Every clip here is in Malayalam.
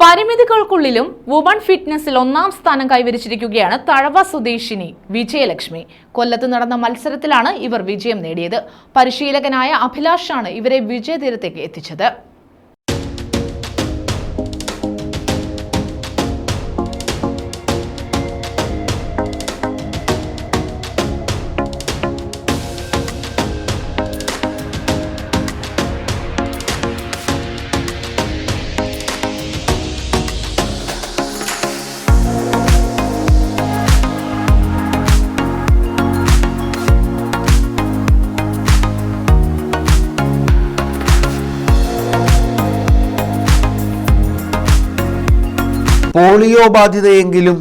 പരിമിതികൾക്കുള്ളിലും വുമൺ ഫിറ്റ്നസിൽ ഒന്നാം സ്ഥാനം കൈവരിച്ചിരിക്കുകയാണ് തഴവ സ്വദേശിനി വിജയലക്ഷ്മി. കൊല്ലത്ത് നടന്ന മത്സരത്തിലാണ് ഇവർ വിജയം നേടിയത്. പരിശീലകനായ അഭിലാഷാണ് ഇവരെ വിജയതീരത്തേക്ക് എത്തിച്ചത്. പോളിയോ ബാധിതയെങ്കിലും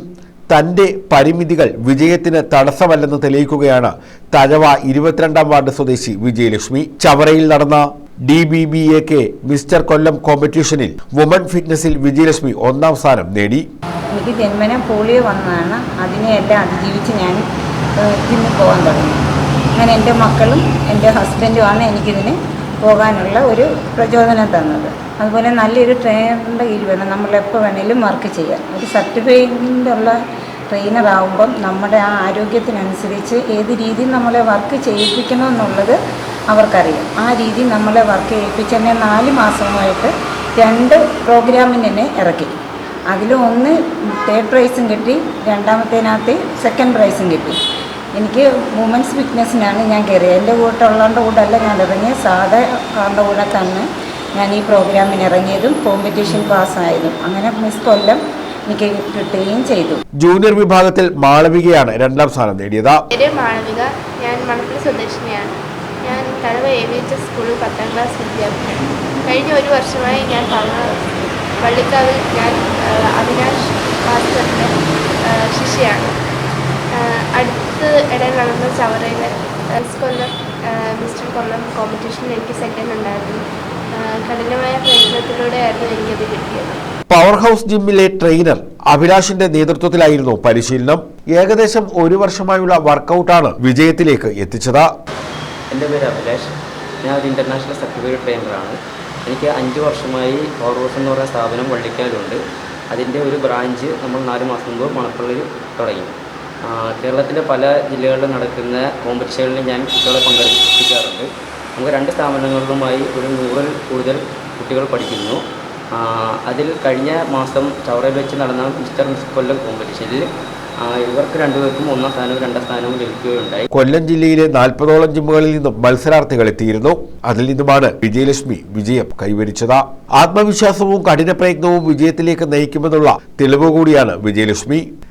തന്റെ പരിമിതികൾ വിജയത്തിന് തടസ്സമല്ലെന്ന് തെളിയിക്കുകയാണ് തഴവ ഇരുപത്തിരണ്ടാം വാർഡ് സ്വദേശി വിജയലക്ഷ്മി. ചവറയിൽ നടന്ന D B B A K mister Kollam കോമ്പറ്റീഷനിൽ woman ഫിറ്റ്നസിൽ വിജയലക്ഷ്മി ഒന്നാം സ്ഥാനം നേടി. എനിക്ക് ജന്മന പോളിയോ വന്നതാണ്. അതിനെയെല്ലാം അതിജീവിച്ച് ഞാൻ ഇന്ന് പോകാൻ തുടങ്ങി. അങ്ങനെ എന്റെ മക്കളും എന്റെ ഹസ്ബൻഡുമാണ് എനിക്കിതിന് പോകാനുള്ള ഒരു പ്രചോദനം തന്നത്. അതുപോലെ നല്ലൊരു ട്രെയിനറിന്റെ നമ്മൾ എപ്പോൾ വേണേലും വർക്ക് ചെയ്യാൻ. ഒരു ട്രെയിനർ ആകുമ്പം നമ്മുടെ ആ ആരോഗ്യത്തിനനുസരിച്ച് ഏത് രീതിയിൽ നമ്മളെ വർക്ക് ചെയ്യിപ്പിക്കണമെന്നുള്ളത് അവർക്കറിയാം. ആ രീതി നമ്മളെ വർക്ക് ചെയ്യിപ്പിച്ച് തന്നെ നാല് മാസമായിട്ട് രണ്ട് പ്രോഗ്രാമിന് തന്നെ ഇറക്കി. അതിൽ ഒന്ന് തേർഡ് പ്രൈസും കിട്ടി രണ്ടാമത്തേനകത്ത് സെക്കൻഡ് പ്രൈസും കിട്ടി. എനിക്ക് വുമൻസ് ഫിറ്റ്നസ്സിനാണ് ഞാൻ കയറിയത് എന്റെ കൂട്ടുള്ളവരുടെ കൂടെ അല്ല ഞാൻ ഇറങ്ങിയത് സാധാ ആളുടെ കൂടെ തന്നെ ഞാൻ ഈ പ്രോഗ്രാമിന് ഇറങ്ങിയതും കോമ്പറ്റീഷൻ പാസ്സായതും അങ്ങനെ മിസ് കൊല്ലം എനിക്ക് കിട്ടുകയും ചെയ്തു. ജൂനിയർ വിഭാഗത്തിൽ മാളവികയാണ് രണ്ടാം സ്ഥാനം നേടിയത്. പേര് മാളവിക ഞാൻ മണപ്പുറം സ്വദേശിനിയാണ്. ഞാൻ തഴവ എ വി എച്ച് സ്കൂളിൽ പത്താം ക്ലാസ് വിദ്യാർത്ഥിയാണ്. കഴിഞ്ഞ ഒരു വർഷമായി ഞാൻ പള്ളിക്കാവിൽ ഞാൻ ആ, അവിനാഷ് മാസ്റ്ററിന്റെ ആ, ശിഷ്യയാണ് ആ, ഇടയിൽ നടന്ന ചവറയിൽ മിസ് കൊല്ലം മിസ്റ്റർ കൊല്ലം കോമ്പറ്റീഷനിൽ എനിക്ക് സെക്കൻഡ് ഉണ്ടായിരുന്നു. കഠിനമായ പ്രയത്നത്തിലൂടെയായിരുന്നു എനിക്കത് കിട്ടിയത്. പവർ ഹൗസ് ജിമ്മിലെ ട്രെയിനർ അഭിലാഷിന്റെ നേതൃത്വത്തിലായിരുന്നു പരിശീലനം. ഏകദേശം ഒരു വർഷമായുള്ള വർക്കൗട്ടാണ് വിജയത്തിലേക്ക് എത്തിച്ചത്. എന്റെ പേര് അഭിലാഷ്. ഞാൻ ഒരു ഇന്റർനാഷണൽ സർട്ടിഫിക്കറ്റ് ട്രെയിനറാണ് എനിക്ക് അഞ്ച് വർഷമായി പവർ ഹൗസ് എന്ന് പറയുന്ന സ്ഥാപനം വള്ളിക്കാലുണ്ട്. അതിന്റെ ഒരു ബ്രാഞ്ച് നമ്മൾ നാല് മാസം മുമ്പ് മണപ്പള്ളിയിൽ തുടങ്ങി. ആ, കേരളത്തിലെ പല ജില്ലകളിലും നടക്കുന്ന കോമ്പറ്റീഷനുകളിൽ ഞാൻ കുട്ടികളെ പങ്കെടുപ്പിക്കാറുണ്ട്. നമുക്ക് രണ്ട് സ്ഥാപനങ്ങളിലുമായി ഒരു നൂറിൽ കൂടുതൽ കുട്ടികൾ പഠിക്കുന്നു. അതിൽ കഴിഞ്ഞ മാസം ചവറയിൽ വെച്ച് നടന്ന മിസ്റ്റർ മിസ് കൊല്ലം കോമ്പറ്റീഷനിൽ ഇവർക്ക് രണ്ടുപേർക്കും ഒന്നാം സ്ഥാനവും രണ്ടാം സ്ഥാനവും ലഭിക്കുകയുണ്ടായി. കൊല്ലം ജില്ലയിലെ നാൽപ്പതോളം ജിമ്മുകളിൽ നിന്നും മത്സരാർത്ഥികൾ എത്തിയിരുന്നു. അതിൽ നിന്നുമാണ് വിജയലക്ഷ്മി വിജയം കൈവരിച്ചത്. ആത്മവിശ്വാസവും കഠിന പ്രയത്നവും വിജയത്തിലേക്ക് നയിക്കുമെന്നുള്ള തെളിവ് കൂടിയാണ് വിജയലക്ഷ്മി.